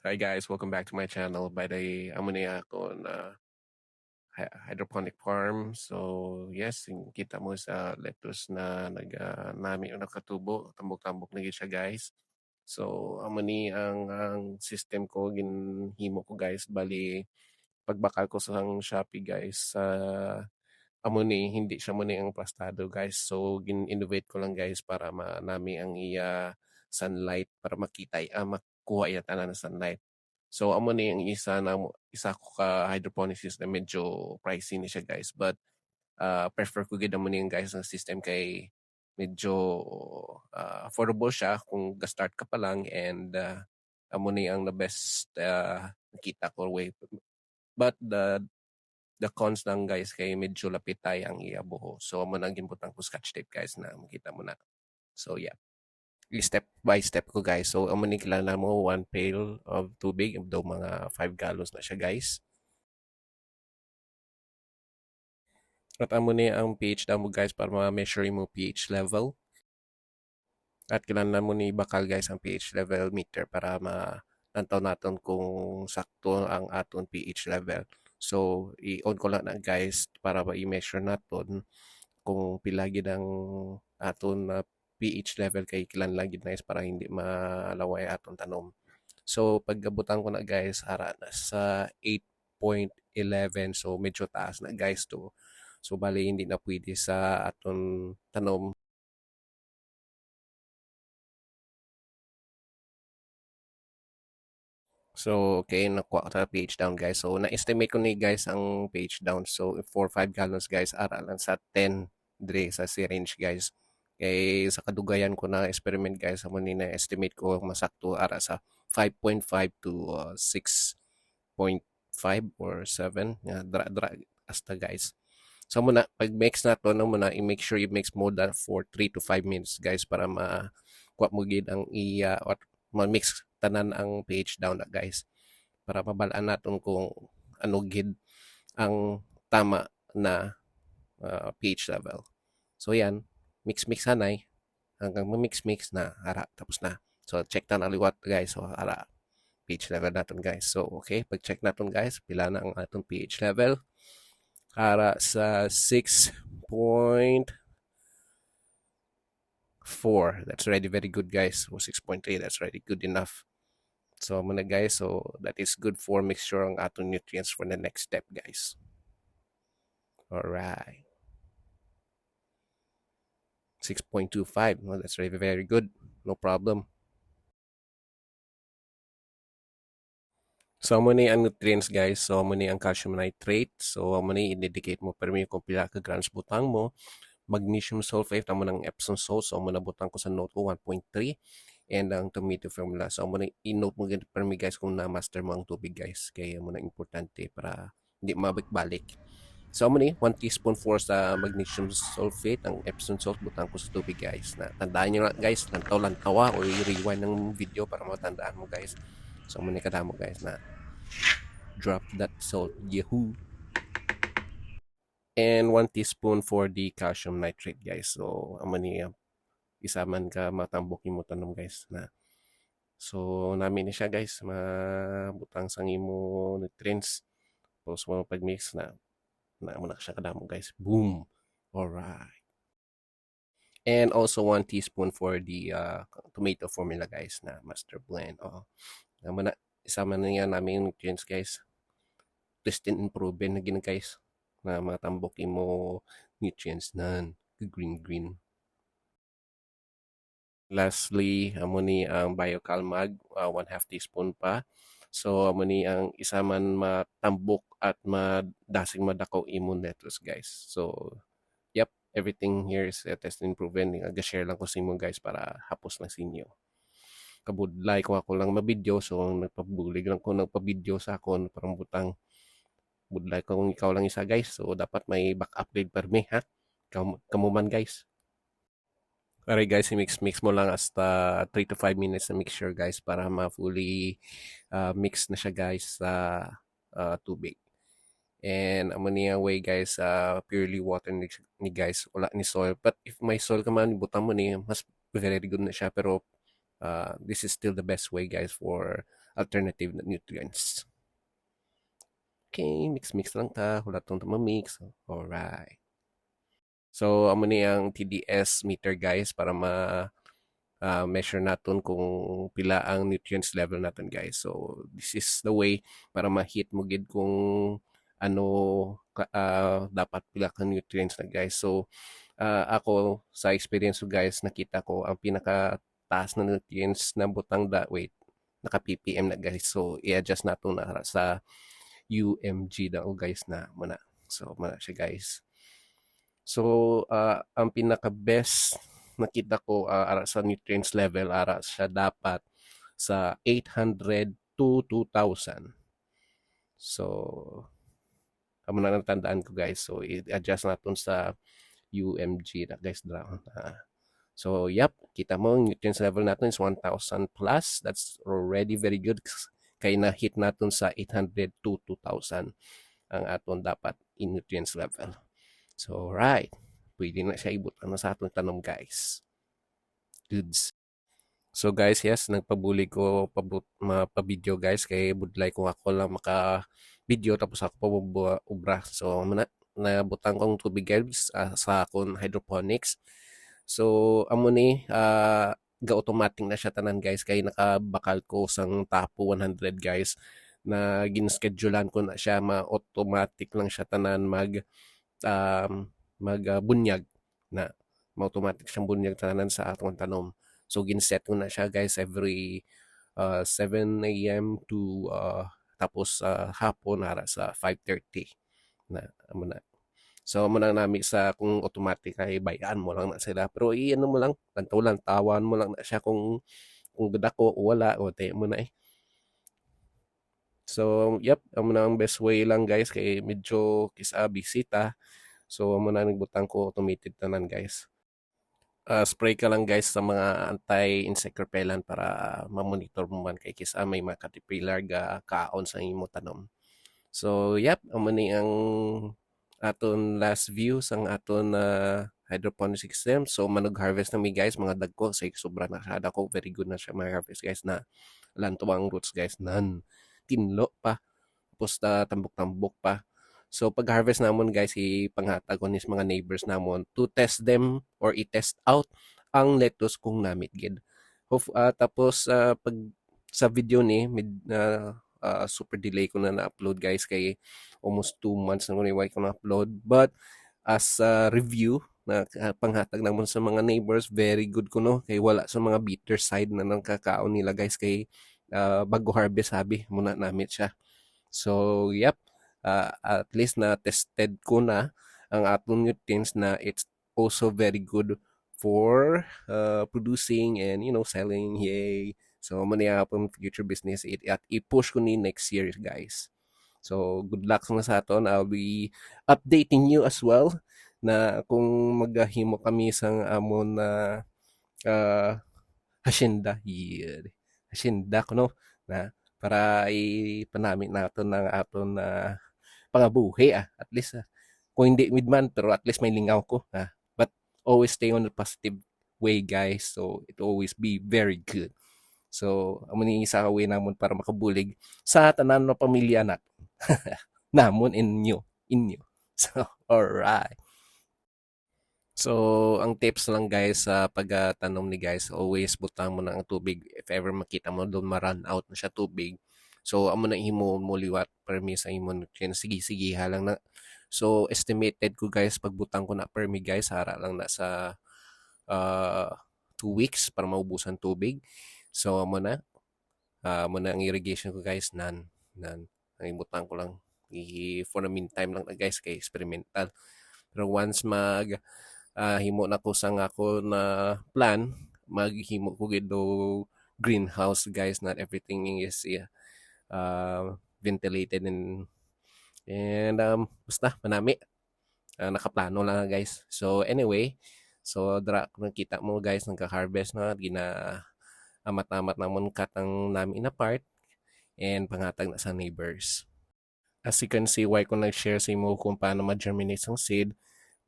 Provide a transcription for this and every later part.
Hi guys, welcome back to my channel. By the amo na ako na hy- hydroponic farm. So yes, kita mo sa lettuce na nag uh, nami yung nakatubo, tambok-tambok na siya guys. So amo ni ang ang system ko ginhimo ko guys bali pagbakal ko sa Shopee guys sa amo ni hindi siya mo ni ang plastado guys. So gin-innovate ko lang guys para manami ang iya sunlight para makita ah, makuha iya tanan ng sunlight. So amo ni ang isa na isa ko ka hydroponic system medyo pricey ni siya guys. But uh, prefer ko gid amo ni ang guys ng system kay medyo uh, affordable siya kung ga-start ka pa lang and uh, amo ni ang the best uh, nakita ko way. But the the cons lang guys kay medyo lapitay ang iya buho so amo nang gimbutang ko scotch tape guys na makita mo na. So yeah step by step ko guys so amo ni kilala mo one pail of tubig daw mga 5 gallons na siya guys At amo ni ang pH daw mo guys para ma-measure mo pH level. At kailangan mo ni bakal guys ang pH level meter para ma-nantaw natin kung sakto ang aton pH level. So, i-on ko lang na guys para ma-measure natin kung pila gid ang aton na pH level kay kilan lang gid guys para hindi malaway aton tanom. So, paggabutan ko na guys, ara na sa 8.11 so medyo taas na guys to So bali hindi na pwede sa aton tanom So, okay, nakuha ko sa pH down guys. So, na-estimate ko ni guys ang pH down. So, for 5 gallons guys, ara lang sa 10 dre sa syringe guys. Kay sa kadugayan ko na experiment guys, amo ni na-estimate ko masakto ara sa 5.5 to uh, 6.5 or 7. Yeah, dra, dra, hasta guys. So muna, pag mix na to, no, muna, i-make sure you mix more than for 3 to 5 minutes guys para ma-kuha mo gid ang iya or ma-mix tanan ang pH down na guys. Para mabalaan natin kung ano gid ang tama na uh, pH level. So yan, mix-mix hanay hanggang ma-mix-mix na ara tapos na. So check na liwat guys. So ara pH level natin guys. So okay, pag-check natin guys, pila na ang atong pH level para sa 6.4. That's already very good, guys. So 6.3, that's already good enough. So muna guys, so that is good for mixture ang atong nutrients for the next step, guys. Alright. 6.25, well, that's very, very good. No problem. So, amo ni ang nutrients guys. So, amo ni ang calcium nitrate. So, amo ni i-dedicate mo pero kung pila ka grams butang mo. Magnesium sulfate, amo ng Epsom salt. So, amo na butang ko sa note ko 1.3 and ang tomato formula. So, amo na i-note mo ganito para guys kung na-master mo ang tubig guys. Kaya amo na importante para hindi mabalik-balik. So, ni 1 teaspoon for sa magnesium sulfate, ang Epsom salt, butang ko sa tubig guys. Na, tandaan nyo na guys, lantaw-lantawa o i-rewind ng video para matandaan mo guys. So, muna kadamo guys na drop that salt. Yahoo! And 1 teaspoon for the calcium nitrate guys. So, amo niya isa man ka matambokin mo tanom guys na So, namin ni siya guys, mabutang sang imo nutrients. Tapos mo pag-mix na na mo na siya kadamo guys. Boom! Alright. And also 1 teaspoon for the uh, tomato formula guys na master blend. Oh, Naman na, isama na nga namin yung nutrients guys. Test and improve na gina guys. Na matambok mo nutrients na green green. Lastly, amo ni ang biocalmag, uh, 1 half teaspoon pa. So, amo ni ang isa man matambok at madasing madakaw immune lettuce guys. So, yep, everything here is uh, test and proven. Nag-share lang ko sa inyo guys para hapos na sa inyo. Kabudlay ko ako lang mabidyo so nagpabulig lang ko nagpa-video sa akon parang butang. Budlay ko ikaw lang isa guys. So dapat may back upgrade per me ha? Kamuman guys Alright guys, i-mix mix mo lang hasta 3 to 5 minutes na mixture guys para ma-fully uh, mix na siya guys sa uh, tubig. And amo niya way guys, uh, purely water ni, ni guys, wala ni soil. But if may soil ka man, butang mo ni, mas very good na siya. Pero uh, this is still the best way guys for alternative na nutrients. Okay, mix-mix lang ta. Wala tong mix. Alright. So, amo ni ang TDS meter guys para ma uh, measure natin kung pila ang nutrients level natin guys. So, this is the way para ma-hit mo gid kung ano uh, dapat pila ka nutrients na guys. So, uh, ako sa experience ko guys, nakita ko ang pinaka taas na nutrients na butang da wait naka ppm na guys so i-adjust nato na sa UMG daw guys na muna so muna siya guys so uh, ang pinaka best nakita ko uh, ara sa nutrients level ara siya dapat sa 800 to 2000 so amo na natandaan ko guys so i-adjust natin sa UMG na guys uh, So, yep, kita mo, nutrients level natin is 1,000 plus. That's already very good. Kaya na-hit natin sa 800 to 2,000 ang aton dapat in nutrients level. So, right. Pwede na siya ibutan na sa atong tanong, guys. Goods. So, guys, yes, nagpabuli ko pabut, pa-video, guys. Kaya budlay kung ako lang maka-video tapos ako pa ubra. So, na, nabutang kong tubig, guys, uh, sa akong hydroponics. So, amo ni uh, ga-automatic na siya tanan guys kay nakabakal ko sang tapo 100 guys na ginschedulean ko na siya ma-automatic lang siya tanan mag um, mag uh, bunyag na ma-automatic siyang bunyag tanan sa atong tanom. So ginset ko na siya guys every uh, 7 a.m. to uh, tapos uh, hapon ara sa 5:30 na amo na So, mo lang nami sa kung automatic ay bayaan mo lang na sila. Pero i-ano mo lang, tantulan, tawan mo lang na siya kung kung dako o wala o tayo mo na eh. So, yep, amo na ang best way lang guys kay medyo kisa bisita. So, amo na nagbutang ko automated tanan guys. Uh, spray ka lang guys sa mga anti-insect repellent para ma-monitor mo man kay kisa may mga caterpillar ga kaon sa imo tanom. So, yep, amo ni ang aton last view sang aton uh, hydroponic system. So manag-harvest na mi guys mga dagko say sobra na siya dako very good na siya mga harvest guys na lantuwang roots guys nan tinlo pa tapos uh, tambok-tambok pa. So pag-harvest namon guys ipanghatag ko nis mga neighbors namon to test them or i-test out ang lettuce kung namit gid. Hope, uh, tapos uh, pag sa video ni mid uh, uh, super delay ko na na-upload guys kay almost 2 months na ko ni ko na-upload but as a review na uh, panghatag naman sa mga neighbors very good ko no kay wala sa mga bitter side na nang kakaon nila guys kay uh, bago harvest sabi muna namit siya so yep uh, at least na tested ko na ang atong nutrients na it's also very good for uh, producing and you know selling yay So, mo niya pong future business it, at i-push ko ni next year, guys. So, good luck sa aton. I'll be updating you as well na kung maghahimo kami sang amon na uh, hasyenda. Yeah. Hasyenda ko, no? Na, para ipanamit natin ng aton na uh, pangabuhi, ah. At least, ah. kung hindi midman, pero at least may lingaw ko, ah. But always stay on the positive way, guys. So, it always be very good. So, amo ni isa ka way namon para makabulig sa tanan no pamilya nat. namon inyo, inyo. So, alright. So, ang tips lang guys sa pagtanom ni guys, always butang mo na ang tubig if ever makita mo doon ma-run out na siya tubig. So, amo na imo mo liwat permi sa imo nutrients. Sige, sige, halang na. So, estimated ko guys, pagbutang ko na permi guys, hara lang na sa uh, two weeks para maubusan tubig. So, amo na. Uh, amo na ang irrigation ko guys. Nan. Nan. Ang imutan ko lang. I, for the meantime lang na guys kay experimental. Pero once mag uh, himo na ko sang ako na plan, maghimo ko gid greenhouse guys. Not everything is uh, ventilated and and um, basta manami. Uh, nakaplano lang guys. So anyway, so dra nakita mo guys nagka-harvest na gina amat-amat namon katang namin na part and pangatag na sa neighbors. As you can see, why ko nag-share sa imo kung paano ma-germinate ang seed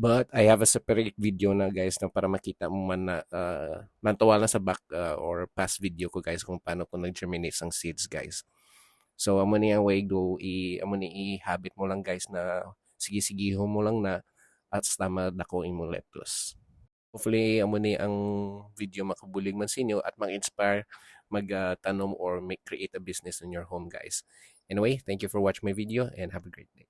But I have a separate video na guys na para makita mo man na uh, nantawa lang sa back uh, or past video ko guys kung paano ko nag-germinate ang seeds guys. So amo ni ang way do i amo ni i-habit mo lang guys na sige-sigiho mo lang na at tama dako imo lettuce. Hopefully amo ni ang video makabulig man sa inyo at mag-inspire magtanom or make create a business in your home guys. Anyway, thank you for watching my video and have a great day.